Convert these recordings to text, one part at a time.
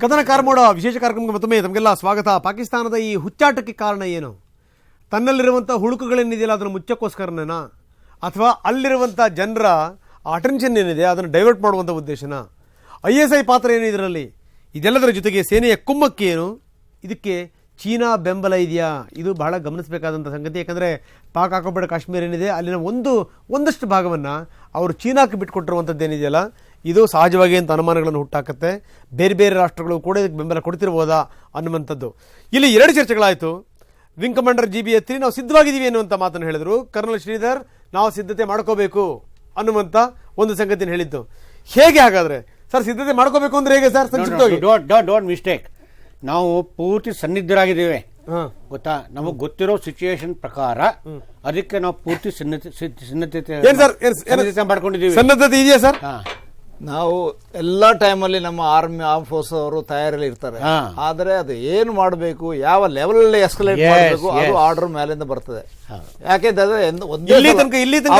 ಕದನ ಕಾರ್ಮೋಡ ವಿಶೇಷ ಕಾರ್ಯಕ್ರಮಕ್ಕೆ ಮತ್ತೊಮ್ಮೆ ತಮಗೆಲ್ಲ ಸ್ವಾಗತ. ಪಾಕಿಸ್ತಾನದ ಈ ಹುಚ್ಚಾಟಕ್ಕೆ ಕಾರಣ ಏನು? ತನ್ನಲ್ಲಿರುವಂಥ ಹುಳುಕುಗಳೇನಿದೆಯಲ್ಲ ಅದನ್ನು ಮುಚ್ಚಕ್ಕೋಸ್ಕರನೇನಾ? ಅಥವಾ ಅಲ್ಲಿರುವಂಥ ಜನರ ಅಟೆನ್ಷನ್ ಏನಿದೆ ಅದನ್ನು ಡೈವರ್ಟ್ ಮಾಡುವಂಥ ಉದ್ದೇಶನ? ಐ ಎಸ್ ಐ ಪಾತ್ರ ಏನು ಇದರಲ್ಲಿ? ಇದೆಲ್ಲದರ ಜೊತೆಗೆ ಸೇನೆಯ ಕುಮ್ಮಕ್ಕೇನು? ಇದಕ್ಕೆ ಚೀನಾ ಬೆಂಬಲ ಇದೆಯಾ? ಇದು ಬಹಳ ಗಮನಿಸಬೇಕಾದಂಥ ಸಂಗತಿ. ಯಾಕಂದರೆ ಪಾಕ್ ಆಕೋಪಡ ಕಾಶ್ಮೀರ ಏನಿದೆ, ಅಲ್ಲಿನ ಒಂದು, ಒಂದಷ್ಟು ಭಾಗವನ್ನು ಅವರು ಚೀನಾಕ್ಕೆ ಬಿಟ್ಟುಕೊಟ್ಟಿರುವಂಥದ್ದು ಏನಿದೆಯಲ್ಲ ಇದು ಸಹಜವಾಗಿ ಅಂತ ಅನುಮಾನಗಳನ್ನು ಹುಟ್ಟಾಕತ್ತೆ. ಬೇರೆ ಬೇರೆ ರಾಷ್ಟ್ರಗಳು ಕೂಡ ಇದಕ್ಕೆ ಬೆಂಬಲ ಕೊಡ್ತಿರ್ಬೋದಾ ಅನ್ನುವಂಥದ್ದು. ಇಲ್ಲಿ ಎರಡು ಚರ್ಚೆಗಳಾಯಿತು. ವಿಂಗ್ ಕಮಾಂಡರ್ ಜಿ ಬಿ ಎತ್ತಿ ನಾವು ಸಿದ್ಧವಾಗಿದ್ದೀವಿ ಅನ್ನುವಂಥ ಮಾತನ್ನು ಹೇಳಿದರು. ಕರ್ನಲ್ ಶ್ರೀಧರ್, ನಾವು ಸಿದ್ಧತೆ ಮಾಡ್ಕೋಬೇಕು ಅನ್ನುವಂಥ ಒಂದು ಸಂಗತಿನ ಹೇಳಿದ್ದು. ಹೇಗೆ ಹಾಗಾದರೆ? ಸರ್, ಸಿದ್ಧತೆ ಮಾಡ್ಕೋಬೇಕು ಅಂದ್ರೆ ಹೇಗೆ ಸರ್? ಡೋಂಟ್ ಮಿಸ್ಟೇಕ್ ನಾವು ಪೂರ್ತಿ ಸನ್ನಿಧರಾಗಿದ್ದೇವೆ ಹಾಂ. ಗೊತ್ತಾ? ನಮಗೆ ಗೊತ್ತಿರೋ ಸಿಚುಯೇಷನ್ ಪ್ರಕಾರ ಅದಕ್ಕೆ ನಾವು ಪೂರ್ತಿ ಸಿದ್ಧತೆ ಸನ್ನದ್ಧತೆ ಮಾಡ್ಕೊಂಡಿದ್ದೀವಿ. ಸನ್ನದ್ಧತೆ ಇದೆಯಾ ಸರ್? ಹಾ. ನಾವು ಎಲ್ಲಾ ಟೈಮಲ್ಲಿ ನಮ್ಮ ಆರ್ಮಿ ಆರ್ಮ್ ಫೋರ್ಸ್ ಅವರು ತಯಾರಿಯಲ್ಲಿ ಇರ್ತಾರೆ. ಆದ್ರೆ ಅದು ಏನು ಮಾಡಬೇಕು ಯಾವ ಲೆವೆಲ್ ಅಲ್ಲಿ ಎಸ್ಕಲೇಟ್ ಮಾಡಬೇಕು ಅದು. ಆರ್ಡರ್ ಮೇಲಿಂದ ಬರ್ತದೆ. ಯಾಕೆಂದ್ರೆ ಇಲ್ಲಿ ತನಕ ಇಲ್ಲಿ ತನಕ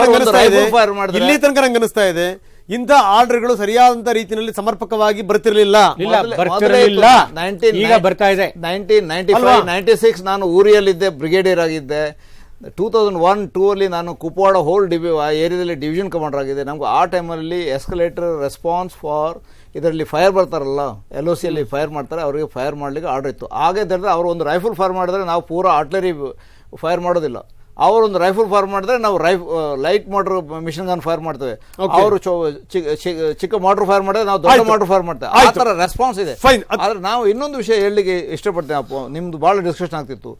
ಮಾಡಿದ್ರೆ ಇಲ್ಲಿ ತನಕ ನಂಗೆ ಅನಿಸ್ತಾ ಇದೆ. ಇಂಥ ಆರ್ಡರ್ಗಳು ಸರಿಯಾದಂತ ರೀತಿಯಲ್ಲಿ ಸಮರ್ಪಕವಾಗಿ ಬರ್ತಿರ್ಲಿಲ್ಲ. ಇಲ್ಲ ಮೊದಲೇ- ಬರ್ತಿರಲಿಲ್ಲ. ಮೊದಲೇ ಇತ್ತು. 19 ಈಗ ಬರ್ತಾ ಇದೆ. ನೈನ್ಟೀನ್ ನೈನ್ಟಿ ನೈನ್ಟಿ ಸಿಕ್ಸ್ ನಾನು ಊರಿಯಲ್ಲಿದ್ದೆ ಬ್ರಿಗೇಡಿಯರ್ ಆಗಿದ್ದೆ. ಟೂ ತೌಸಂಡ್ ಒನ್ ಟೂ ಅಲ್ಲಿ ನಾನು ಕುಪ್ವಾಡ ಹೋಲ್ ಡಿವಿ ಆ ಏರಿಯಾದಲ್ಲಿ ಡಿವಿಷನ್ ಕಮಾಂಡರ್ ಆಗಿದ್ದೆ. ನಮ್ಗೆ ಆ ಟೈಮಲ್ಲಿ ಎಸ್ಕಲೇಟರ್ ರೆಸ್ಪಾನ್ಸ್ ಫಾರ್ ಇದರಲ್ಲಿ ಫೈರ್ ಬರ್ತಾರಲ್ಲ ಎಲ್ ಒ ಸಿಯಲ್ಲಿ ಫೈರ್ ಮಾಡ್ತಾರೆ ಅವರಿಗೆ ಫೈರ್ ಮಾಡಲಿಕ್ಕೆ ಆರ್ಡರ್ ಇತ್ತು. ಹಾಗೆ ಅವರು ಒಂದು ರೈಫಲ್ ಫೈರ್ ಮಾಡಿದ್ರೆ ನಾವು ಪೂರಾ ಆರ್ಟ್ಲರಿ ಫೈರ್ ಮಾಡೋದಿಲ್ಲ. ಅವರೊಂದು ರೈಫಲ್ ಫೈರ್ ಮಾಡಿದ್ರೆ ನಾವು rifle light mortar machine gun fire ಮಾಡ್ತೇವೆ. ಅವರು ಚಿಕ್ಕ ಮೋಟರ್ ಫೈರ್ ಮಾಡಿದ್ರೆ ನಾವು ದೊಡ್ಡ. ಮೋಟರ್ ಫೈರ್ ಮಾಡ್ತೇವೆ. ಆ. ಥರ ರೆಸ್ಪಾನ್ಸ್ ಇದೆ. ಆದರೆ ನಾವು ಇನ್ನೊಂದು ವಿಷಯ ಹೇಳಲಿಕ್ಕೆ ಇಷ್ಟಪಡ್ತೇವೆ ಅಪ್ಪ. ನಿಮ್ದು ಭಾಳ ಡಿಸ್ಕಷನ್ ಆಗ್ತಿತ್ತು.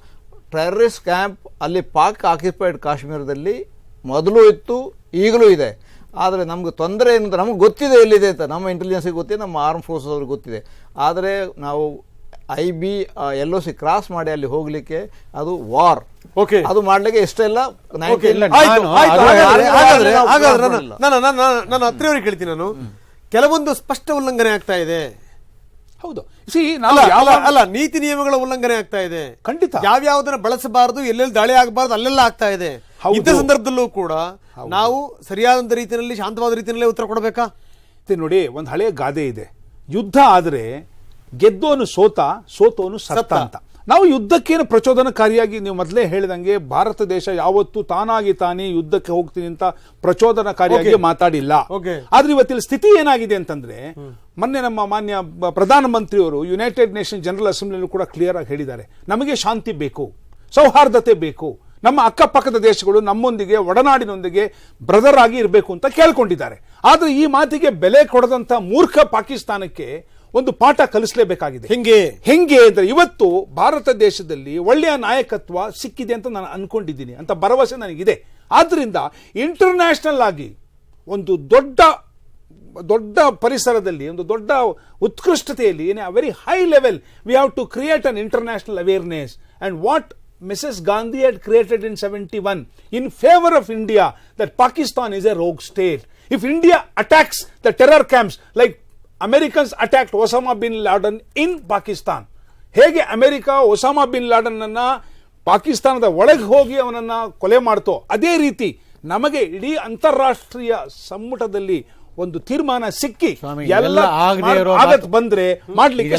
ಟೆರರಿಸ್ಟ್ ಕ್ಯಾಂಪ್ ಅಲ್ಲಿ ಪಾಕ್ ಆಕ್ಯುಪೈಡ್ ಕಾಶ್ಮೀರದಲ್ಲಿ ಮೊದಲು ಇತ್ತು ಈಗಲೂ ಇದೆ. ಆದರೆ ನಮ್ಗೆ ತೊಂದರೆ ಏನಂತ ನಮ್ಗೆ ಗೊತ್ತಿದೆ ಎಲ್ಲಿದೆ ಅಂತ. ನಮ್ಮ ಇಂಟೆಲಿಜೆನ್ಸಿಗೆ ಗೊತ್ತಿದೆ ನಮ್ಮ ಆರ್ಮ್ ಫೋರ್ಸಸ್ ಅವ್ರಿಗೆ ಗೊತ್ತಿದೆ. ಆದರೆ ನಾವು I B L O C cross ಮಾಡಿ ಅಲ್ಲಿ ಹೋಗಲಿಕ್ಕೆ ಅದು ವಾರ್ ಓಕೆ ಅದು ಮಾಡ್ಲಿಕ್ಕೆ ಇಷ್ಟೆಲ್ಲ ಓಕೆ 19 ಇಲ್ಲ, ಆಯ್ತು ನಾನು ಹತ್ತಿರವರಿಗೆ ಕೇಳ್ತೀನಿ ನಾನು. ಕೆಲವೊಂದು ಸ್ಪಷ್ಟ ಉಲ್ಲಂಘನೆ ಆಗ್ತಾ ಇದೆ. ಹೌದು. ಸಿ ಅಲ್ಲ ನೀತಿ ನಿಯಮಗಳ ಉಲ್ಲಂಘನೆ ಆಗ್ತಾ ಇದೆ. ಖಂಡಿತ. ಯಾವ್ಯಾವ್ದನ್ನ ಬಳಸಬಾರದು ಎಲ್ಲೆಲ್ಲಿ ದಾಳಿ ಆಗಬಾರದು ಅಲ್ಲೆಲ್ಲ ಆಗ್ತಾ ಇದೆ. ಇದ್ದ ಇಂಥ ಸಂದರ್ಭದಲ್ಲೂ ಕೂಡ ನಾವು ಸರಿಯಾದಂತ ರೀತಿಯಲ್ಲಿ ಶಾಂತವಾದ ರೀತಿಯಲ್ಲೇ ಉತ್ತರ ಕೊಡಬೇಕಾ? ನೋಡಿ ಒಂದು ಹಳೆಯ ಗಾದೆ ಇದೆ. ಯುದ್ಧ ಆದ್ರೆ ಗೆದ್ದೋನು ಸೋತ ಸೋತೋನು ಸತ್ತ. ಅಂತ. ನಾವು ಯುದ್ಧಕ್ಕೇನು ಪ್ರಚೋದನಕಾರಿಯಾಗಿ ನೀವು ಮೊದಲೇ ಹೇಳಿದಂಗೆ ಭಾರತ ದೇಶ ಯಾವತ್ತೂ ತಾನಾಗಿ ತಾನೇ ಯುದ್ಧಕ್ಕೆ ಹೋಗ್ತೀನಿ ಅಂತ ಪ್ರಚೋದನಕಾರಿಯಾಗಿ. ಮಾತಾಡಿಲ್ಲ. ಆದ್ರೆ ಇವತ್ತಿನ ಸ್ಥಿತಿ ಏನಾಗಿದೆ ಅಂತಂದ್ರೆ ಮೊನ್ನೆ ನಮ್ಮ ಮಾನ್ಯ ಪ್ರಧಾನಮಂತ್ರಿಯವರು ಯುನೈಟೆಡ್ ನೇಷನ್ ಜನರಲ್ ಅಸೆಂಬ್ಲಿಯಲ್ಲೂ ಕೂಡ ಕ್ಲಿಯರ್ ಆಗಿ ಹೇಳಿದ್ದಾರೆ ನಮಗೆ ಶಾಂತಿ ಬೇಕು ಸೌಹಾರ್ದತೆ ಬೇಕು ನಮ್ಮ ಅಕ್ಕಪಕ್ಕದ ದೇಶಗಳು ನಮ್ಮೊಂದಿಗೆ ಒಡನಾಡಿನೊಂದಿಗೆ ಬ್ರದರ್ ಆಗಿ ಇರಬೇಕು ಅಂತ ಕೇಳ್ಕೊಂಡಿದ್ದಾರೆ ಆದ್ರೆ ಈ ಮಾತಿಗೆ ಬೆಲೆ ಕೊಡದಂತ ಮೂರ್ಖ ಪಾಕಿಸ್ತಾನಕ್ಕೆ ಒಂದು ಪಾಠ ಕಲಿಸಲೇಬೇಕಾಗಿದೆ. ಹೆಂಗೆ? ಹೆಂಗೆ ಅಂದ್ರೆ ಇವತ್ತು ಭಾರತ ದೇಶದಲ್ಲಿ ಒಳ್ಳೆಯ ನಾಯಕತ್ವ ಸಿಕ್ಕಿದೆ ಅಂತ ನಾನು ಅನ್ಕೊಂಡಿದ್ದೀನಿ ಅಂತ ಭರವಸೆ ನನಗಿದೆ. ಆದ್ರಿಂದ ಇಂಟರ್ನ್ಯಾಷನಲ್ ಆಗಿ ಒಂದು ದೊಡ್ಡ ದೊಡ್ಡ ಪರಿಸರದಲ್ಲಿ ಒಂದು ದೊಡ್ಡ ಉತ್ಕೃಷ್ಟತೆಯಲ್ಲಿ ಏನೇ very high level we have to create an international awareness and what Mrs Gandhi had created in 71 in favor of India that Pakistan is a rogue state. If India attacks the terror camps like Americans attacked Osama bin Laden in Pakistan ಹೇಗೆ America Osama bin Laden ಅನ್ನ ಪಾಕಿಸ್ತಾನದ ಒಳಗೆ ಹೋಗಿ ಅವನನ್ನ ಕೊಲೆ ಮಾಡ್ತೋ? ಅದೇ ರೀತಿ ನಮಗೆ ಇಡೀ ಅಂತಾರಾಷ್ಟ್ರೀಯ ಸಂಪುಟದಲ್ಲಿ ಒಂದು ತೀರ್ಮಾನ ಸಿಕ್ಕಿ ಎಲ್ಲ ಇದೆಲ್ಲ ಆಗದೇ ಆಗತ್ ಬಂದ್ರೆ ಮಾಡ್ಲಿಕ್ಕೆ.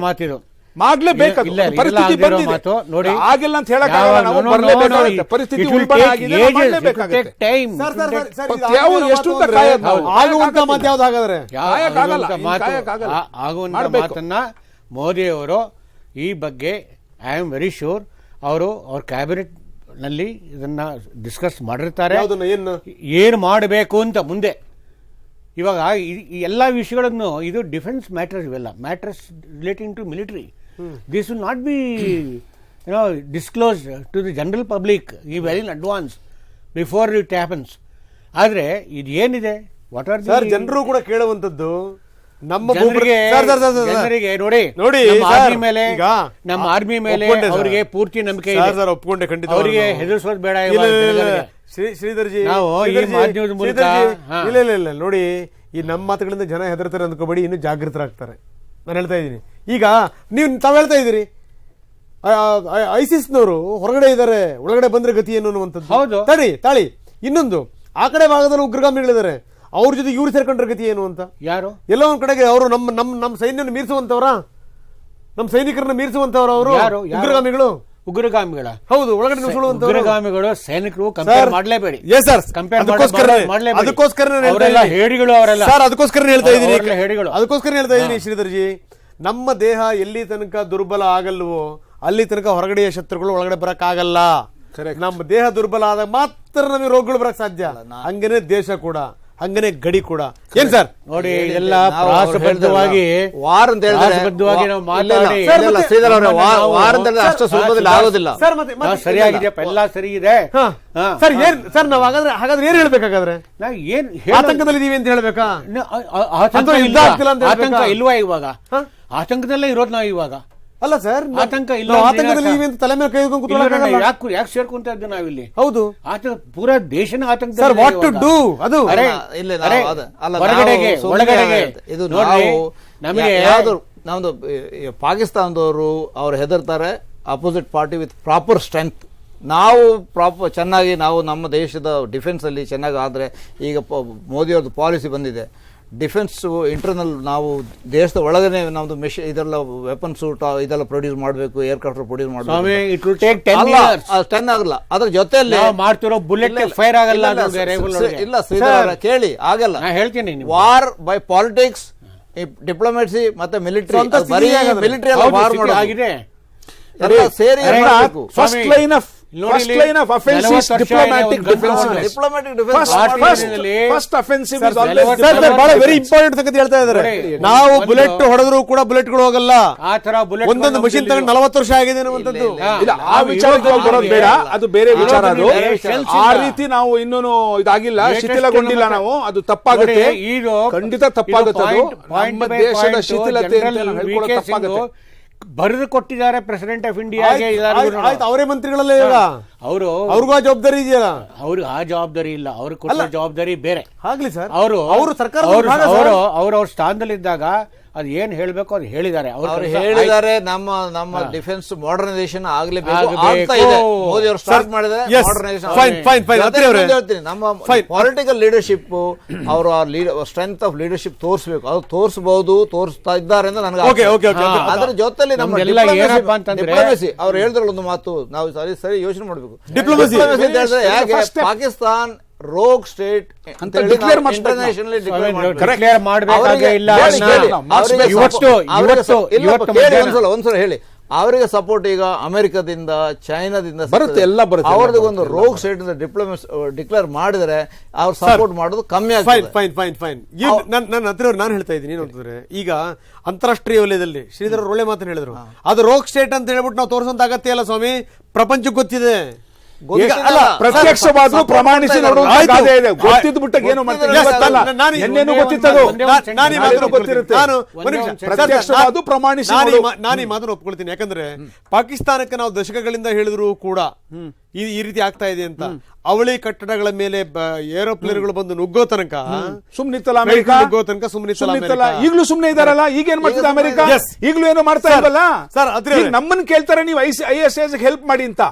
ಮಾತಿದು. ಮಾಡ್ಲೇಬೇಕು ಪರಿಸ್ಥಿತಿ ಬಂದಿದೆ. ನೋಡಿ. ಆಗಿಲ್ಲ ಅಂತ ನಾವು ಬರ್ಲೇಬೇಕಾಗುತ್ತೆ. ಪರಿಸ್ಥಿತಿ ಉಲ್ಬಣ ಆಗಿದೆ, ಮಾಡ್ಲೇಬೇಕಾಗುತ್ತೆ. ಎಷ್ಟು ಅಂತ ಕಾಯೋದು? ಆಗುವಂತ ಮಾತು ಯಾವ್ದು ಹಾಗಾದ್ರೆ? ಕಾಯಕ್ಕಾಗಲ್ಲ, ಕಾಯಕ್ಕಾಗಲ್ಲ. ಆಗುವಂತ ಮಾತನ್ನ ಮೋದಿ ಅವರು ಈ ಬಗ್ಗೆ ಐ ಆಮ್ ವೆರಿ ಶೂರ್ ಅವರು ಅವ್ರ ಕ್ಯಾಬಿನೆಟ್ನಲ್ಲಿ ಇದನ್ನ ಡಿಸ್ಕಸ್ ಮಾಡಿರ್ತಾರೆ. ಏನು? ಏನು ಮಾಡಬೇಕು ಅಂತ ಮುಂದೆ. ಇವಾಗ ಈ ಎಲ್ಲ ವಿಷಯಗಳನ್ನು ಇದು ಡಿಫೆನ್ಸ್ ಮ್ಯಾಟರ್ಸ್ ಇವೆಲ್ಲ. Matters relating to military this will not be you know disclose to the general public ಈ very in advance before it happens ಆದರೆ ಇದು ಏನಿದೆ? ವಾಟ್ ಆರ್ ಸರ್ ಜನರು ಕೂಡ ಕೇಳುವಂತದ್ದು ನಮ್ಮ ಜನರಿಗೆ ನೋಡಿ ನೋಡಿ ಆರ್ಮಿ ಮೇಲೆ ನಮ್ಮ ಆರ್ಮಿ ಮೇಲೆ ಅವರಿಗೆ ಪೂರ್ತಿ ನಂಬಿಕೆ ಇದೆ. ಸರ್, ಒಪ್ಕೊಂಡೆ ಖಂಡಿತ ಅವರಿಗೆ ಹೆದರ್ಸೋದು ಬೇಡ ಇಲ್ಲ, ಇವಾಗ ಇಲ್ಲ, ಇಲ್ಲ, ಇಲ್ಲ. ಜನಗಳಿಗೆ. ಶ್ರೀ- ಶ್ರೀಧರ್ಜಿ ನಾವು ಈ ಮಾಧ್ಯಮದ ಮೂಲಕ, ಇಲ್ಲ ಇಲ್ಲ ಇಲ್ಲ. ನೋಡಿ ಈ ನಮ್ಮ ಮಾತುಗಳಿಂದ ಜನ ಹೆದರ್ತಾರೆ ಅಂದ್ಕೋಬೇಡಿ ಇನ್ನು ಜಾಗೃತರಾಗ್ತಾರೆ. ನಾನು ಹೇಳ್ತಾ ಇದ್ದೀನಿ. ಈಗ ನೀವು ತಾವು ಹೇಳ್ತಾ ಇದ್ದೀರಿ. ಐಸಿಸ್ನವರು ಹೊರಗಡೆ ಇದ್ದಾರೆ ಒಳಗಡೆ ಬಂದ್ರೆ ಗತಿ ಏನು ಅನ್ನುವಂಥದ್ದು. ಹೌದು. ತಾಳಿ ತಾಳಿ. ಇನ್ನೊಂದು ಆ ಕಡೆ ಭಾಗದಲ್ಲಿ ಉಗ್ರಗಾಮಿಗಳಿದ್ದಾರೆ. ಅವ್ರ ಜೊತೆ ಇವ್ರು ಸೇರ್ಕೊಂಡ್ರೆ ಗತಿ ಏನು ಅಂತ? ಯಾರು? ಎಲ್ಲ ಒಂದ್ ಕಡೆಗೆ ಅವರು ನಮ್ಮ ನಮ್ಮ ನಮ್ಮ ಸೈನ್ಯನ ಮೀರಿಸುವಂತವ್ರ ನಮ್ಮ ಸೈನಿಕರನ್ನ ಮೀರಿಸುವಂತವ್ರ ಅವರು? ಉಗ್ರಗಾಮಿಗಳು? ಉಗ್ರಗಾಮಿಗಳ. ಹೌದು ಒಳಗಡೆ ನುಸುಳುವಂತವ್ರು. ಉಗ್ರಗಾಮಿಗಳು ಸೈನಿಕರು ಕಂಪೇರ್ ಮಾಡಲೇಬೇಡಿ. ಎಸ್ ಸರ್ ಕಂಪೇರ್ ಅದಕ್ಕೋಸ್ಕರ ಅದಕ್ಕೋಸ್ಕರ ಅವರೆಲ್ಲ ಹೇಡಿಗಳು ಅವರೆಲ್ಲ. ಸರ್ ಅದಕ್ಕೋಸ್ಕರ ಹೇಳ್ತಾ ಇದ್ದೀನಿ. ಹೇಡಿಗಳು. ಅದಕ್ಕೋಸ್ಕರ ಹೇಳ್ತಾ ಇದ್ದೀನಿ ಶ್ರೀಧರ್ಜಿ. ನಮ್ಮ ದೇಹ ಎಲ್ಲಿ ತನಕ ದುರ್ಬಲ ಆಗಲ್ವೋ ಅಲ್ಲಿ ತನಕ ಹೊರಗಡೆಯ ಶತ್ರುಗಳು ಒಳಗಡೆ ಬರಕ್ ಆಗಲ್ಲ Correct. ನಮ್ಮ ದೇಹ ದುರ್ಬಲ ಆದಾಗ ಮಾತ್ರ ನಮಗೆ ರೋಗಗಳು ಬರಕ್ ಸಾಧ್ಯ. ಹಂಗೇನೆ ದೇಶ ಕೂಡ. ಹಂಗೇನೆ ಗಡಿ ಕೂಡ. ಏನ್ ಸರ್? ನೋಡಿ ಎಲ್ಲ ಇದೆಲ್ಲ ಪ್ರಾಸಬದ್ಧವಾಗಿ ವಾರ್ ಅಂತ ಹೇಳಿದ್ರೆ ಪ್ರಾಸಬದ್ಧವಾಗಿ ನಾವು ಮಾತಾಡಿ. ಸರ್, ಇಲ್ಲ, ಶ್ರೀಧರ್ ಅವರೇ, ವಾರ್- ಅಂತ ಹೇಳಿದ್ರೆ ಅಷ್ಟು ಸುಲಭದಲ್ಲಿ ಆಗೋದಿಲ್ಲ. ಸರ್ ಮತ್ತೆ ಸರಿಯಾಗಿದೆಯಪ್ಪ ಎಲ್ಲ ಸರಿ ಇದೆ. ಸರ್ ಏನ್ ಸರ್ ನಾವ್ ಹಾಗಾದ್ರೆ ಹಾಗಾದ್ರೆ ಏನ್ ಹೇಳ್ಬೇಕಾಗಾದ್ರೆ? ನಾವು ಏನ್ ಆತಂಕದಲ್ಲಿ ಇದೀವಿ ಅಂತ ಹೇಳ್ಬೇಕಾ? ಆತಂಕ ಇಲ್ವಾ? ಆತಂಕ ಹೇಳ್ಬೇಕಾ? ಇಲ್ವಾ ಇವಾಗ? ಹಾ? ಆತಂಕದಲ್ಲೇ ಇರೋದು ನಾವು ಇವಾಗ. ಅಲ್ಲ ಸರ್ ಆತಂಕ ಇಲ್ಲ ಆತಂಕದಲ್ಲಿ ನೀವೇನು ತಲೆ ಮೇಲೆ ಕೈ. ಯಾಕೆ ಯಾಕೆ ಸೇರ್ಕೊಂತ ನಾವು ನಾವಿಲ್ಲಿ? ಹೌದು. ಆತ ಪೂರಾ ದೇಶನ ಆತಂಕ ಸರ್ ವಾಟ್ ಟು ಡೂ ಅದು ಅರೆ, ಇಲ್ಲ ಹೊರಗಡೆಗೆ ಒಳಗಡೆಗೆ. ಇದು ನಾವು ನಮಗೆ ಯಾವ್ದು ನಮ್ದು ಪಾಕಿಸ್ತಾನದವರು ಅವ್ರು ಹೆದರ್ತಾರೆ opposite party with proper strength ನಾವು ಪ್ರಾಪರ್ ಚೆನ್ನಾಗಿ ನಾವು ನಮ್ಮ ದೇಶದ ಡಿಫೆನ್ಸ್ ಅಲ್ಲಿ ಚೆನ್ನಾಗಿ ಆದರೆ ಈಗ ಮೋದಿಯವ್ರದ್ದು ಮೋದಿ ಅವ್ರದ್ದು ಪಾಲಿಸಿ ಬಂದಿದೆ. ಡಿಫೆನ್ಸ್ ಇಂಟರ್ನಲ್ ನಾವು ದೇಶದ ಒಳಗನೆ ನಮ್ದು ಮೆಷ್ ಇದೆಲ್ಲ ವೆಪನ್ ಸೂಟ್ ಇದೆಲ್ಲ ಪ್ರೊಡ್ಯೂಸ್ ಮಾಡಬೇಕು ಏರ್ಕ್ರಾಫ್ಟ್ ಪ್ರೊಡ್ಯೂಸ್ ಮಾಡಬೇಕು ಟೆನ್ ಆಗಲ್ಲ. ಅದ್ರ ಜೊತೆಯಲ್ಲಿ ಮಾಡ್ತಿರೋ ಬುಲೆಟ್ fire ಆಗಲ್ಲ ಇಲ್ಲ, ಕೇಳಿ ಆಗಲ್ಲ. ಹೇಳ್ತೀನಿ. ವಾರ್ ಬೈ ಪಾಲಿಟಿಕ್ಸ್ ಡಿಪ್ಲೊಮೆಸಿ ಮತ್ತೆ ಮಿಲಿಟರಿ ಮಿಲಿಟರಿ ಎಲ್ಲ ವಾರ್ ಆಗಿದೆ. ಸೇರಿ ಫಸ್ಟ್ ಲೈನ್ ಆಫ್ ಫಸ್ಟ್ ಇಲ್ಲಿ ಲೈನ್ ಆಫ್ ಅಫೆನ್ಸ್ ನಲವತ್ತು is diplomatic defence diplomatic first offensive is always sir, ಬಹಳ ವೆರಿ ಇಂಪಾರ್ಟೆಂಟ್ ಸಂಗತಿ ಹೇಳ್ತಾ ಇದಾರೆ ನೋಡಿ, ನಾವು ಬುಲೆಟ್ ಹೊಡೆದ್ರು ಕೂಡ ಬುಲೆಟ್ಗಳು ಹೋಗಲ್ಲ. ಆ ತರ ಬುಲೆಟ್ ಒಂದೊಂದು ಮಷಿನ್ ತಗೊಂಡು ನಲವತ್ತು ವರ್ಷ ಆಗಿದೆ ಅನ್ನುವಂಥದ್ದು. ಇಲ್ಲ, ಆ ವಿಚಾರಕ್ಕೆ ಬರೋದು ಬೇಡ. ಅದು ಬೇರೆ ವಿಚಾರ ಅದು. ಆ. ರೀತಿ ನಾವು ಇನ್ನೂ ಇದಾಗಿಲ್ಲ. ಶಿಥಿಲಗೊಂಡಿಲ್ಲ ನಾವು. ಅದು ತಪ್ಪಾಗುತ್ತೆ. ಖಂಡಿತ ತಪ್ಪಾಗುತ್ತೆ ಅದು. ನಮ್ಮ ದೇಶದ ಶಿಥಿಲತೆ ಅಂತ ಹೇಳ್ಕೊಳ್ಳೋದು ತಪ್ಪಾಗುತ್ತೆ. ಬರೆದು ಕೊಟ್ಟಿದ್ದಾರೆ ಪ್ರೆಸಿಡೆಂಟ್ ಆಫ್ ಇಂಡಿಯಾಗೆ ಆಯ್ತು ಅವರೇ ಮಂತ್ರಿಗಳಲ್ಲೇ ಈಗ? ಅವರು ಅವ್ರಿಗೂ ಆ ಜವಾಬ್ದಾರಿ ಇದೆಯಲ್ಲ? ಅವ್ರು ಆ ಜವಾಬ್ದಾರಿ ಇಲ್ಲ ಅವ್ರಿಗೆ ಕೊಟ್ಟ ಜವಾಬ್ದಾರಿ ಬೇರೆ. ಆಗ್ಲಿ ಸರ್. ಅವರು ಅವರು ಸರ್ಕಾರ ಅವ್ರ ಅವ್ರ ಸ್ಥಾನದಲ್ಲಿದ್ದಾಗ ಅದು ಏನು ಹೇಳಬೇಕು ಅದು ಹೇಳಿದ್ದಾರೆ. ಅವರು ಹೇಳಿದ್ದಾರೆ ನಮ್ಮ ನಮ್ಮ ಡಿಫೆನ್ಸ್ ಮಾಡರ್ನೈಸೇಷನ್ ಆಗ್ಲೇಬೇಕು ಮೋದಿ ಅವರು ಸ್ಟಾರ್ಟ್ ಮಾಡಿದ್ರೆ. ಹೇಳ್ತೀನಿ ನಮ್ಮ. ಪೊಲಿಟಿಕಲ್ ಲೀಡರ್ಶಿಪ್ ಅವರು ಸ್ಟ್ರೆಂತ್ ಆಫ್ ಲೀಡರ್ಶಿಪ್ ತೋರಿಸಬೇಕು. ಅದು ತೋರಿಸಬಹುದು ತೋರಿಸ್ತಾ ಇದ್ದಾರೆ ಅಂತ ನನಗೆ ಅದ್ರ ಜೊತೆಲಿ ನಮ್ಮ ಡಿಪ್ಲೊಮೆಸಿ ಅವ್ರು ಹೇಳಿದ್ರಲ್ಲ ಒಂದು ಮಾತು. ನಾವು ಸರಿ ಸರಿ ಯೋಚನೆ ಮಾಡಬೇಕು. ಅಂತ ಯಾಕೆ ಪಾಕಿಸ್ತಾನ್ ರೋಗ್ ಸ್ಟೇಟ್ ಅಂತ ಡಿಕ್ಲೇರ್ ಡಿಕ್ಲೇರ್ ಮಾಡಬೇಕಾಗ ಇಲ್ಲ. ಇವತ್ತು ಇವತ್ತು ಇವತ್ತು ಒಂದ್ಸಲ ಒಂದ್ಸಲ ಹೇಳಿ. ಅವರಿಗೆ ಸಪೋರ್ಟ್ ಈಗ ಅಮೆರಿಕದಿಂದ ಚೈನಾದಿಂದ ಬರುತ್ತೆ, ಎಲ್ಲ ಬರುತ್ತೆ, ಅವ್ರದ್ದು ಒಂದು ರೋಗ್ ಸ್ಟೇಟ್ ಡಿಪ್ಲೊಮೆಸ್ ಡಿಕ್ಲೇರ್ ಮಾಡಿದ್ರೆ ಅವ್ರು ಸಪೋರ್ಟ್ ಮಾಡೋದು ಕಮ್ಮಿ ಫೈನ್ ಆಗ್ತದೆ. ಫೈನ್ ಫೈನ್ ಫೈನ್ ನನ್ನ ನನ್ನ ಹತ್ರ ನಾನು ಹೇಳ್ತಾ ಇದ್ದೀನಿ ನೋಡಿದ್ರೆ ಅಂತಂದ್ರೆ ಈಗ ಅಂತಾರಾಷ್ಟ್ರೀಯ ವಲಯದಲ್ಲಿ ಶ್ರೀಧರ್ ಒಳ್ಳೆ ಮಾತನ್ನ ಹೇಳಿದ್ರು. ಅದು ರೋಗ್ ಸ್ಟೇಟ್ ಅಂತ ಹೇಳ್ಬಿಟ್ಟು ನಾವು ತೋರಿಸೋಂತ ಅಗತ್ಯ ಇಲ್ಲ ಸ್ವಾಮಿ. ಪ್ರಪಂಚಕ್ಕೆ ಗೊತ್ತಿದೆ. ಅಲ್ಲ, ಪ್ರತ್ಯಕ್ಷವಾದ್ರೂ ಪ್ರಮಾಣಿಸಿ. ನಾನು- ನಾನು- ಎನ್ನೇನು ಒಂದೇ ಗೊತ್ತಿತ್ತದು. ಒಂದೇ ನಾನ್- ನಾನು ಈ ನಾನೇನು ಗೊತ್ತಿರುತ್ತೆ. ನಾನು ಒಂದು ನಿಮಿಷ. ಒಂದು ಸರ್, ಸರ್, ನಾನು- ಈ ಮಾ- ನಾನು ಈ ಮಾತನ್ನು ಒಪ್ಕೊಳ್ತೀನಿ. ಯಾಕಂದ್ರೆ ಪಾಕಿಸ್ತಾನಕ್ಕೆ ನಾವು ದಶಕಗಳಿಂದ ಹೇಳಿದ್ರು ಕೂಡ ಈ ರೀತಿ ಆಗ್ತಾ ಇದೆ ಅಂತ. ಅವಳಿ ಕಟ್ಟಡಗಳ ಮೇಲೆ ಏರೋಪ್ಲೇನ್ಗಳು ಬಂದು ನುಗ್ಗೋ ತನಕ ಸುಮ್ನಿತ್ತಲ್ಲ ಅಮೆರಿಕ? ನುಗ್ಗೋ ತನಕ ಸುಮ್ನಿತ್ತಲ್ಲ. ಈಗಲೂ ಸುಮ್ನೆ ಇದಾರಲ್ಲ? ಈಗ ಏನ್ ಮಾಡ್ತಿದೆ ಅಮೆರಿಕ. ಈಗಲೂ ಏನೋ ಮಾಡ್ತಾ ಇರಲ್ಲ ಸರ್ sir, ನಮ್ಮನ್ನ ಕೇಳ್ತಾರೆ ನೀವು I I S S help ಮಾಡಿ ಅಂತ.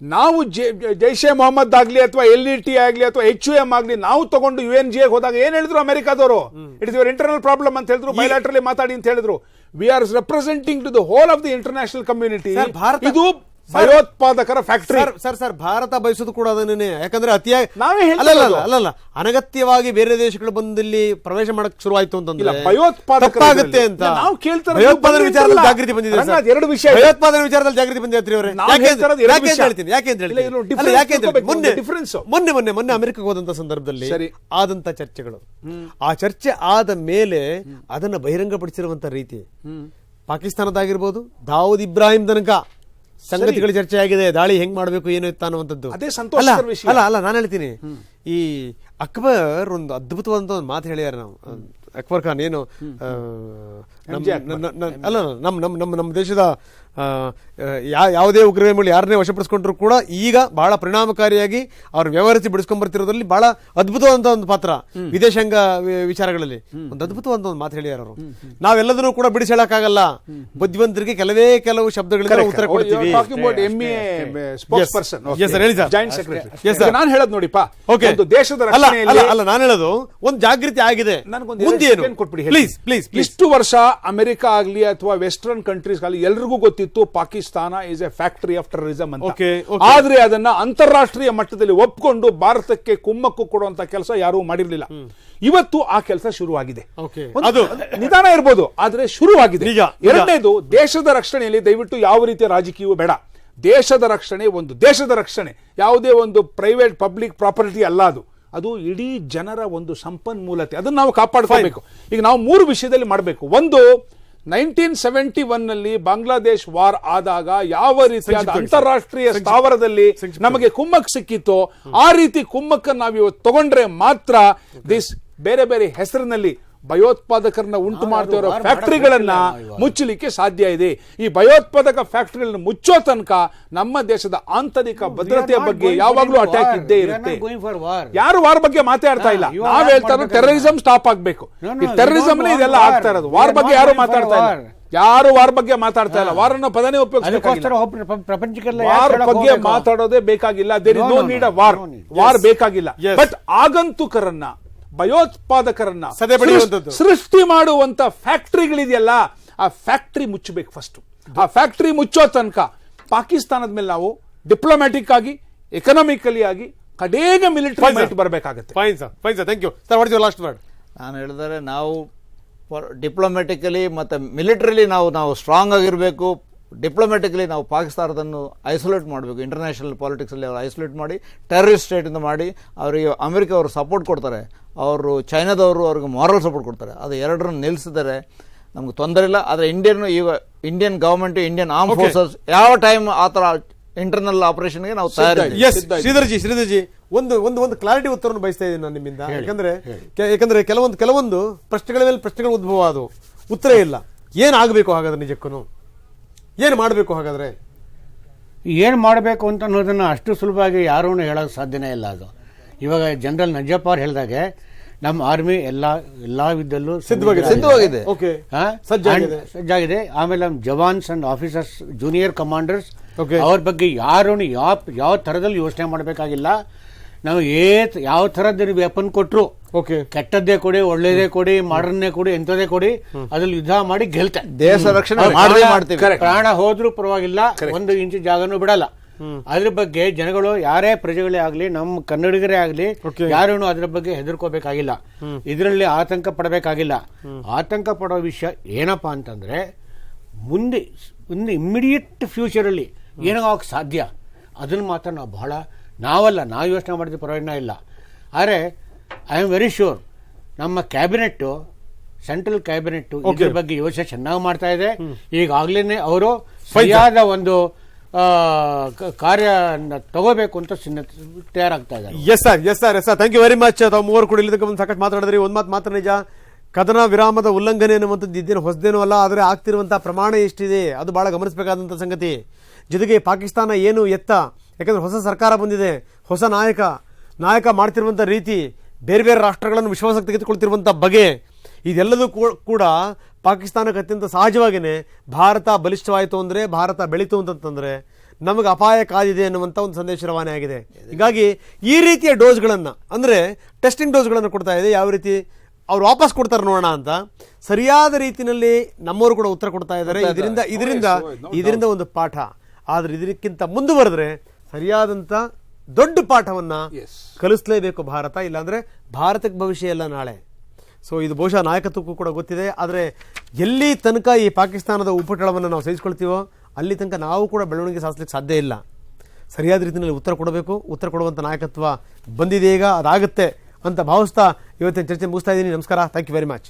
ನಾವು ಜೆ- ಜೈಷೆ ಮೊಹಮ್ಮದ್ ಆಗ್ಲಿ ಅಥವಾ ಎಲ್ ಇ ಟಿ ಆಗ್ಲಿ ಅಥವಾ ಎಚ್ ಯು ಎಂ ಆಗ್ಲಿ ನಾವು ತಗೊಂಡು ಯು ಎನ್ ಜಿ ಹೋದಾಗ ಏನ್ ಹೇಳಿದ್ರು ಅಮೆರಿಕಾದವರು? It is your internal problem ಅಂತ ಹೇಳಿದ್ರು ಬಯಲಾಟ್ರಲ್ಲಿ ಮಾತಾಡಿ ಅಂತ ಹೇಳಿದ್ರು. We are representing to the whole of the international community ಇದು ಭಯೋತ್ಪಾದಕರ ಫ್ಯಾಕ್ಟರಿ. ಸರ್ ಸರ್ ಭಾರತ ಬಯಸೋದು ಕೂಡ ಅದನ್ನೇ ಯಾಕಂದ್ರೆ ಅತಿಯಾಗಿ ನಾವೇ ಅಲ್ಲಲ್ಲ ಅಲ್ಲ ಅಲ್ಲ ಇರೋದು. ಅಲ್ಲ ಅಲ್ಲ ಅನಗತ್ಯವಾಗಿ ಬೇರೆ ದೇಶಗಳು ಬಂದಲ್ಲಿ ಪ್ರವೇಶ ಮಾಡಕ್ ಶುರುವಾಯ್ತು ಅಂತಂದ್ರೆ ಇಲ್ಲ, ಆಗುತ್ತೆ ತಪ್ಪಾಗುತ್ತೆ ಅಂತ. ನಾವು ಕೇಳ್ತಾರೆ ಭಯೋತ್ಪಾದನೆ ವಿಚಾರದಲ್ಲಿ ಜಾಗೃತಿ ಬಂದಿದೆ ಎರಡು ವಿಷಯ. ಭಯೋತ್ಪಾದನೆ ವಿಚಾರದಲ್ಲಿ ಜಾಗೃತಿ ಬಂದಿದೆ ಅವರೇ ಯಾಕೆ ಅಂತ. ಹೇಳ್ತೀನಿ ಯಾಕೆ ಅಂತ ಅಲ್ಲ, ಯಾಕೆ ಅಂತ ಮೊನ್ನೆ ಡಿಫರೆನ್ಸ್ ಮೊನ್ನೆ ಮೊನ್ನೆ ಮೊನ್ನೆ ಅಮೆರಿಕಕ್ಕೆ ಹೋದಂತ ಸಂದರ್ಭದಲ್ಲಿ. ಆದಂತ ಚರ್ಚೆಗಳು. ಆ ಚರ್ಚೆ ಆದ ಮೇಲೆ ಅದನ್ನ ಬಹಿರಂಗಪಡಿಸಿರುವಂತ ರೀತಿ. ಪಾಕಿಸ್ತಾನದಾಗಿರ್ಬೋದು ದಾವೂದ್ ಇಬ್ರಾಹಿಂ ತನಕ. ಸಂಗತಿಗಳು ಚರ್ಚೆ ಆಗಿದೆ ದಾಳಿ ಹೆಂಗ್ ಮಾಡ್ಬೇಕು ಏನು ಇತ್ತ ಅನ್ನುವಂಥದ್ದು. ಅದೇ ಸಂತೋಷ ಅಲ್ಲ, ವಿಷಯ. ಅಲ್ಲ ಅಲ್ಲ ನಾನು ಹೇಳ್ತೀನಿ. ಈ ಅಕ್ಬರ್ ಒಂದು ಅದ್ಭುತವಾದಂತ ಒಂದು ಮಾತು ಹೇಳ್ಯಾರ ನಾವು. ಅಕ್ಬರ್ ಖಾನ್ ಏನು ಅಲ್ಲ ನಮ್ಮ ನಮ್ಮ ನಮ್ಮ ನಮ್ಮ ದೇಶದ ಯಾ ಯಾವುದೇ ಉಗ್ರರ ಮೇಲೆ ಯಾರನ್ನೇ ವಶಪಡಿಸ್ಕೊಂಡ್ರು ಕೂಡ ಈಗ ಬಹಳ ಪರಿಣಾಮಕಾರಿಯಾಗಿ ಅವ್ರು ವ್ಯವಹರಿಸಿ ಬಿಡಿಸ್ಕೊಂಡ್ ಬರ್ತಿರೋದ್ರಲ್ಲಿ ಬಹಳ ಅದ್ಭುತವಾದಂತ ಒಂದು ಪಾತ್ರ ವಿದೇಶಾಂಗ ವಿಚಾರಗಳಲ್ಲಿ. ಒಂದು ಅದ್ಭುತವಾದ ಒಂದು ಮಾತು ಹೇಳಿದಾರೆ ಅವರು. ನಾವೆಲ್ಲದನ್ನೂ ಕೂಡ ಬಿಡಿಸಿ ಹೇಳಕ್ಕಾಗಲ್ಲ ಬುದ್ಧಿವಂತರಿಗೆ ಕೆಲವೇ ಕೆಲವು ಶಬ್ದಗಳಿಂದ ಉತ್ತರ ಕೊಡ್ತೀವಿ. Secretary sir. ನಾನು ಹೇಳೋದು ನೋಡಿಪ್ಪ. ಓಕೆ ಒಂದು ದೇಶದ ಅಲ್ಲ ಅಲ್ಲ ನಾನು ಹೇಳೋದು ಒಂದು ಜಾಗೃತಿ ಆಗಿದೆ. ಮುಂದೆ ಕೊಟ್ಬಿಡಿ ಪ್ಲೀಸ್ ಪ್ಲೀಸ್ ಪ್ಲೀಸ್ ಇಷ್ಟು ವರ್ಷ ಅಮೆರಿಕ ಆಗಲಿ ಅಥವಾ ವೆಸ್ಟರ್ನ್ ಕಂಟ್ರೀಸ್ ಆಗಲಿ ಎಲ್ರಿಗೂ ಗೊತ್ತಿತ್ತು. Pakistan is a factory of terrorism ಅಂತ. ಆದ್ರೆ ಅದನ್ನ ಅಂತಾರಾಷ್ಟ್ರೀಯ ಮಟ್ಟದಲ್ಲಿ ಒಪ್ಕೊಂಡು ಭಾರತಕ್ಕೆ ಕುಮ್ಮಕ್ಕು ಕೊಡುವಂತ ಕೆಲಸ ಯಾರೂ ಮಾಡಿರಲಿಲ್ಲ. ಇವತ್ತು ಆ ಕೆಲಸ ಶುರುವಾಗಿದೆ. ನಿಧಾನ ಇರ್ಬೋದು ಆದ್ರೆ ಶುರುವಾಗಿದೆ. ಎರಡನೇದು ದೇಶದ ರಕ್ಷಣೆಯಲ್ಲಿ ದಯವಿಟ್ಟು ಯಾವ ರೀತಿಯ ರಾಜಕೀಯವೂ ಬೇಡ. ದೇಶದ ರಕ್ಷಣೆ ಒಂದು ದೇಶದ ರಕ್ಷಣೆ. ಯಾವುದೇ ಒಂದು ಪ್ರೈವೇಟ್ ಪಬ್ಲಿಕ್ ಪ್ರಾಪರ್ಟಿ ಅಲ್ಲ ಅದು. ಅದು ಇಡೀ ಜನರ ಒಂದು ಸಂಪನ್ಮೂಲತೆ. ಅದನ್ನ ನಾವು ಕಾಪಾಡ್ಕೋಬೇಕು. ಈಗ ನಾವು ಮೂರು ವಿಷಯದಲ್ಲಿ ಮಾಡಬೇಕು. ಒಂದು ನೈನ್ಟೀನ್ ಸೆವೆಂಟಿ ಒನ್ನಲ್ಲಿ ಬಾಂಗ್ಲಾದೇಶ್ ವಾರ್ ಆದಾಗ ಯಾವ ರೀತಿಯಾದ ಅಂತಾರಾಷ್ಟ್ರೀಯ ಸ್ಥಾವರದಲ್ಲಿ ನಮಗೆ ಕುಮ್ಮಕ್ ಸಿಕ್ಕಿತ್ತೋ ಆ ರೀತಿ ಕುಮ್ಮಕ್ಕ ನಾವು ಇವತ್ತು ತಗೊಂಡ್ರೆ ಮಾತ್ರ ದಿಸ್ ಬೇರೆ ಬೇರೆ ಹೆಸರಿನಲ್ಲಿ ಭಯೋತ್ಪಾದಕರನ್ನ ಉಂಟು ಮಾಡ್ತಿರೋ ಮಾಡ್ತಾ ಇರೋ ವಾರ್ ಫ್ಯಾಕ್ಟರಿಗಳನ್ನ ಮುಚ್ಚಲಿಕ್ಕೆ ಸಾಧ್ಯ ಇದೆ. ಈ ಭಯೋತ್ಪಾದಕ ಫ್ಯಾಕ್ಟರಿಗಳನ್ನ ಮುಚ್ಚೋ ತನಕ ನಮ್ಮ ದೇಶದ ಆಂತರಿಕ ಭದ್ರತೆಯ ಬಗ್ಗೆ ಯಾವಾಗಲೂ ಅಟ್ಯಾಕ್ ಇದ್ದೇ ಇರುತ್ತೆ. ಯಾರು ವಾರ್ ಬಗ್ಗೆ ಮಾತಾಡ್ತಾ ಇಲ್ಲ. ನಾವ್ ಹೇಳ್ತಾ ಇರೋದು ಟೆರರಿಸಂ ಸ್ಟಾಪ್ ಆಗ್ಬೇಕು. ಈ ಟೆರರಿಸಮ್ ಟೆರರಿಸಂ ಇದೆಲ್ಲ ಆಗ್ತಾ ಇರೋದು. ವಾರ್ ಬಗ್ಗೆ ಯಾರು ಮಾತಾಡ್ತಾ ಇಲ್ಲ. ಯಾರು ವಾರ್ ಬಗ್ಗೆ ಮಾತಾಡ್ತಾ ಇಲ್ಲ. ವಾರ್ ಅನ್ನೋ ಪದನೇ ವಾರ್ ಬಗ್ಗೆ ಮಾತಾಡೋದೇ ಬೇಕಾಗಿಲ್ಲ. There is no need a war war ಬೇಕಾಗಿಲ್ಲ. ಬಟ್ ಆಗಂತುಕರನ್ನ ಭಯೋತ್ಪಾದಕರನ್ನ. ಸೃಷ್ಟಿ- ಸೃಷ್ಟಿ ಮಾಡುವಂತ ಫ್ಯಾಕ್ಟ್ರಿಗಳಿದೆಯಲ್ಲ ಆ ಫ್ಯಾಕ್ಟ್ರಿ ಮುಚ್ಚಬೇಕು ಫಸ್ಟ್ ಆ ಫ್ಯಾಕ್ಟ್ರಿ ಮುಚ್ಚೋ ತನಕ ಪಾಕಿಸ್ತಾನದ ಮೇಲೆ ನಾವು ಡಿಪ್ಲೊಮ್ಯಾಟಿಕ್ ಆಗಿ ಎಕನಾಮಿಕಲಿ ಆಗಿ ಕಡೇಗ ಮಿಲಿಟರಿ ಫೈಟ್ ಬರಬೇಕಾಗುತ್ತೆ. Fine sir fine sir thank you sir what is last word ನಾನು ಹೇಳಿದರೆ ನಾವು ಡಿಪ್ಲೊಮ್ಯಾಟಿಕಲಿ ಮತ್ತು ಮಿಲಿಟರಿಲಿ ನಾವು ನಾವು ಸ್ಟ್ರಾಂಗ್ ಆಗಿರಬೇಕು. ಡಿಪ್ಲೊಮ್ಯಾಟಿಕಲಿ ನಾವು ಪಾಕಿಸ್ತಾನದನ್ನು ಐಸೋಲೇಟ್ ಮಾಡಬೇಕು. ಇಂಟರ್ನ್ಯಾಷನಲ್ ಪಾಲಿಟಿಕ್ಸಲ್ಲಿ ಅವರು ಐಸೋಲೇಟ್ ಮಾಡಿ ಟೆರರಿಸ್ಟ್ ಸ್ಟೇಟಿಂದ ಮಾಡಿ ಅವರಿಗೆ ಅಮೆರಿಕ ಅವರು ಸಪೋರ್ಟ್ ಕೊಡ್ತಾರೆ. ಅವರು ಚೈನಾದವರು ಅವ್ರಿಗೆ ಮಾರಲ್ ಸಪೋರ್ಟ್ ಕೊಡ್ತಾರೆ. ಅದು ಎರಡರನ್ನು ನಿಲ್ಲಿಸಿದರೆ ನಮ್ಗೆ ತೊಂದರೆ ಇಲ್ಲ. ಆದರೆ ಇಂಡಿಯನ್ ಈಗ Indian government Indian arm. Forces ಯಾವ ಟೈಮ್ ಆ ಥರ ಇಂಟರ್ನಲ್ ಆಪರೇಷನ್ಗೆ ನಾವು. ಶ್ರೀಧರ್ಜಿ ಶ್ರೀಧರ್ಜಿ ಒಂದು ಒಂದು ಒಂದು ಕ್ಲಾರಿಟಿ ಉತ್ತರವನ್ನು ಬಯಸ್ತಾ ಇದ್ದೀನಿ ನಾನು ನಿಮ್ಮಿಂದ. ಯಾಕಂದ್ರೆ ಯಾಕಂದ್ರೆ ಕೆಲವೊಂದು ಕೆಲವೊಂದು ಪ್ರಶ್ನೆಗಳ ಮೇಲೆ ಪ್ರಶ್ನೆಗಳು ಉದ್ಭವ ಅದು ಉತ್ತರ ಇಲ್ಲ. ಏನಾಗಬೇಕು ಹಾಗಾದ್ರೆ ನಿಜಕ್ಕೂ ಏನು ಮಾಡಬೇಕು ಹಾಗಾದರೆ? ಏನು ಮಾಡಬೇಕು ಅಂತ ಅನ್ನೋದನ್ನು ಅಷ್ಟು ಸುಲಭವಾಗಿ ಯಾರೂ ಹೇಳೋಕ್ಕೆ ಸಾಧ್ಯನೇ ಇಲ್ಲ ಅದು. ಇವಾಗ ಜನರಲ್ ನಂಜಪ್ಪ ಅವ್ರು ಹೇಳಿದಾಗೆ ನಮ್ಮ ಆರ್ಮಿ ಎಲ್ಲ ಎಲ್ಲ ವಿದ್ದಲ್ಲೂ ಸಿದ್ಧವಾಗಿದೆ. ಸಿದ್ಧವಾಗಿದೆ. ಓಕೆ. ಹಾ? ಸಜ್ಜಾಗಿದೆ. ಸಜ್ಜಾಗಿದೆ. ಆಮೇಲೆ ನಮ್ಮ jawans and officers junior commanders okay. ಅವ್ರ ಬಗ್ಗೆ ಯಾರೂ ಯಾವ ಯಾವ ಥರದಲ್ಲಿ ಯೋಚನೆ ಮಾಡಬೇಕಾಗಿಲ್ಲ. ನಾವು ಏ ಯಾವ ಥರದ್ದು ವೆಪನ್ ಕೊಟ್ಟರು ಓಕೆ. ಕೆಟ್ಟದ್ದೇ ಕೊಡಿ ಒಳ್ಳೇದೇ ಕೊಡಿ ಮಾಡರ್ನ್ನೇ ಕೊಡಿ ಎಂಥದೇ ಕೊಡಿ ಅದ್ರಲ್ಲಿ ಯುದ್ಧ ಮಾಡಿ ಗೆಲ್ತೆ. ದೇಶ ರಕ್ಷಣೆ ಪ್ರಾಣ- ಮಾಡ್ತೀವಿ. ಪ್ರಾಣ ಹೋದ್ರೂ ಪರವಾಗಿಲ್ಲ ಒಂದು ಇಂಚು ಜಾಗನೂ ಬಿಡಲ್ಲ. ಅದ್ರ ಬಗ್ಗೆ ಜನಗಳು ಯಾರೇ ಪ್ರಜೆಗಳೇ ಆಗ್ಲಿ ನಮ್ಮ ಕನ್ನಡಿಗರೇ ಆಗ್ಲಿ. ಯಾರೂ ಅದ್ರ ಬಗ್ಗೆ ಹೆದರ್ಕೋಬೇಕಾಗಿಲ್ಲ. ಇದರಲ್ಲಿ ಆತಂಕ ಪಡಬೇಕಾಗಿಲ್ಲ. ಆತಂಕ ಪಡೋ ವಿಷಯ ಏನಪ್ಪಾ ಅಂತಂದ್ರೆ ಮುಂದೆ ಮುಂದೆ ಇಮ್ಮಿಡಿಯೇಟ್ ಫ್ಯೂಚರಲ್ಲಿ ಏನಾಗೋಕೆ ಸಾಧ್ಯ? ಅದನ್ನು ಮಾತ್ರ ನಾವು ಬಹಳ ನಾವಲ್ಲ ನಾವು ಯೋಚನೆ ಮಾಡಿದ ಪ್ರಯೋಜನ ಇಲ್ಲ ಆದರೆ ಐ ಆಮ್ ವೆರಿ ಶ್ಯೂರ್ ನಮ್ಮ ಕ್ಯಾಬಿನೆಟ್ಟು ಸೆಂಟ್ರಲ್ ಕ್ಯಾಬಿನೆಟ್ ಇದ್ರ ಬಗ್ಗೆ ಯೋಚನೆ ಚೆನ್ನಾಗಿ ಮಾಡ್ತಾ ಇದೆ. ಈಗಾಗಲೇ ಅವರು ಸರಿಯಾದ ಒಂದು ಕಾರ್ಯ ತಗೋಬೇಕು ಅಂತ ಸಿನ್ನ ತಯಾರಾಗ್ತಾ ಇದೆ yes sir yes sir yes sir thank you very much ತಾವು ಮೂವರು ಕೂಡ ಇಲ್ಲದಕ್ಕೆ ಒಂದು ಸಾಕಷ್ಟು ಮಾತಾಡಿದ್ರಿ ಒಂದು ಮಾತು ಮಾತ್ರ ನಿಜ. ಕದನ ವಿರಾಮದ ಉಲ್ಲಂಘನೆ ಅನ್ನುವಂಥದ್ದು ಇದ್ದೇನು ಹೊಸದೇನೂ ಅಲ್ಲ ಆದರೆ ಆಗ್ತಿರುವಂಥ ಪ್ರಮಾಣ ಎಷ್ಟಿದೆ ಅದು ಭಾಳ ಗಮನಿಸಬೇಕಾದಂಥ ಸಂಗತಿ. ಜೊತೆಗೆ ಪಾಕಿಸ್ತಾನ ಏನು ಎತ್ತ? ಯಾಕಂದ್ರೆ ಹೊಸ ಸರ್ಕಾರ ಬಂದಿದೆ. ಹೊಸ ನಾಯಕ ನಾಯಕ ಮಾಡ್ತಿರುವಂಥ ರೀತಿ ಬೇರೆ ಬೇರೆ ರಾಷ್ಟ್ರಗಳನ್ನು ವಿಶ್ವಾಸಕ್ಕೆ ತೆಗೆದುಕೊಳ್ತಿರುವಂಥ ಬಗೆ ಇದೆಲ್ಲದೂ ಕೂಡ ಪಾಕಿಸ್ತಾನಕ್ಕೆ ಅತ್ಯಂತ ಸಹಜವಾಗಿಯೇ ಭಾರತ ಬಲಿಷ್ಠವಾಯಿತು ಅಂದರೆ ಭಾರತ ಬೆಳೀತು ಅಂತಂತಂದರೆ ನಮಗೆ ಅಪಾಯ ಕಾದಿದೆ ಅನ್ನುವಂಥ ಒಂದು ಸಂದೇಶ ರವಾನೆ ಆಗಿದೆ. ಹೀಗಾಗಿ ಈ ರೀತಿಯ ಡೋಸ್ಗಳನ್ನು ಅಂದರೆ ಟೆಸ್ಟಿಂಗ್ ಡೋಸ್ಗಳನ್ನು ಕೊಡ್ತಾ ಇದೆ ಯಾವ ರೀತಿ ಅವ್ರು ವಾಪಸ್ ಕೊಡ್ತಾರೆ ನೋಡೋಣ ಅಂತ. ಸರಿಯಾದ ರೀತಿಯಲ್ಲಿ ನಮ್ಮವರು ಕೂಡ ಉತ್ತರ ಕೊಡ್ತಾ ಇದ್ದಾರೆ. ಇದರಿಂದ ಇದರಿಂದ ಇದರಿಂದ ಒಂದು ಪಾಠ. ಆದರೆ ಇದಕ್ಕಿಂತ ಮುಂದುವರೆದ್ರೆ ಸರಿಯಾದಂಥ ದೊಡ್ಡ ಪಾಠವನ್ನ ಕಲಿಸಲೇಬೇಕು ಭಾರತ ಇಲ್ಲಾಂದ್ರೆ ಭಾರತಕ್ಕೆ ಭವಿಷ್ಯ ಇಲ್ಲ ನಾಳೆ. ಸೊ ಇದು ಬಹುಶಃ ನಾಯಕತ್ವಕ್ಕೂ ಕೂಡ ಗೊತ್ತಿದೆ. ಆದರೆ ಎಲ್ಲಿ ತನಕ ಈ ಪಾಕಿಸ್ತಾನದ ಉಪಟಳವನ್ನು ನಾವು ಸಹಿಸ್ಕೊಳ್ತೀವೋ ಅಲ್ಲಿ ತನಕ ನಾವು ಕೂಡ ಬೆಳವಣಿಗೆ ಸಾಧಿಸ್ಲಿಕ್ಕೆ ಸಾಧ್ಯ ಇಲ್ಲ. ಸರಿಯಾದ ರೀತಿಯಲ್ಲಿ ಉತ್ತರ ಕೊಡಬೇಕು. ಉತ್ತರ ಕೊಡುವಂಥ ನಾಯಕತ್ವ ಬಂದಿದೆ ಈಗ ಅದಾಗುತ್ತೆ ಅಂತ ಭಾವಿಸ್ತಾ ಇವತ್ತಿನ ಚರ್ಚೆ ಮುಗಿಸ್ತಾ ಇದ್ದೀನಿ. ನಮಸ್ಕಾರ. Thank you very much